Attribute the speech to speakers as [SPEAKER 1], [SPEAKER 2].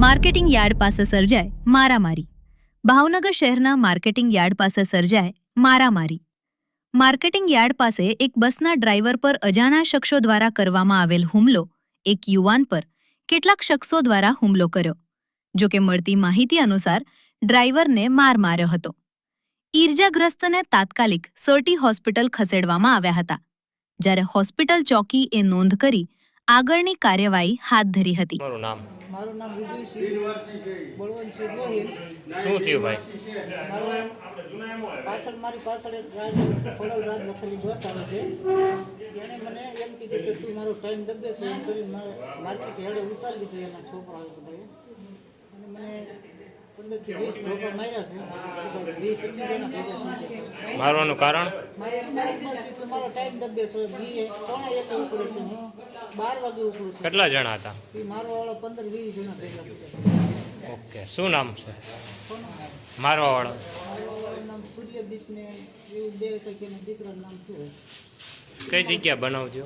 [SPEAKER 1] Marketing yard પાસે સર્જાય મારામારી. ભાવનગર શહેરના માર્કેટિંગ યાર્ડ પાસે સર્જાય મારામારી. માર્કેટિંગ યાર્ડ પાસે એક બસના ડ્રાઈવર પર અજાણા શખ્સો દ્વારા કરવામાં આવેલ હુમલો એક યુવાન પર કેટલાક શખ્સો દ્વારા હુમલો કર્યો. જો કે મળતી માહિતી અનુસાર ડ્રાઈવરને માર માર્યો હતો. ઈર્જાગ્રસ્તને તાત્કાલિક સર્ટી હોસ્પિટલ ખસેડવામાં આવ્યા હતા. જ્યારે હોસ્પિટલ ચોકી એ નોંધ કરી આગળની કાર્યવાહી હાથ ધરી હતી.
[SPEAKER 2] તમારું નામ.
[SPEAKER 3] મારું નામ વિજયસિંહ બળવંતસિંહ ગોહિલ.
[SPEAKER 2] શું થયું ભાઈ?
[SPEAKER 3] મારું પાછળ મારી પાછળ એક રાજ ખોડલ રાજ લખેલી બસ આવે છે. એણે મને એમ કીધું કે તું મારો ટાઈમ દબે છે એમ કરીને મારે માર્કેટ હેડે ઉતારી દીધું એના છોકરાઓ બધાએ
[SPEAKER 2] મારવાનું કારણ? કેટલા જણા હતા?
[SPEAKER 3] એ મારો પંદર વીસ જણા
[SPEAKER 2] ઓકે શું નામ છે? મારવા વાળો કઈ જગ્યા બનાવજો?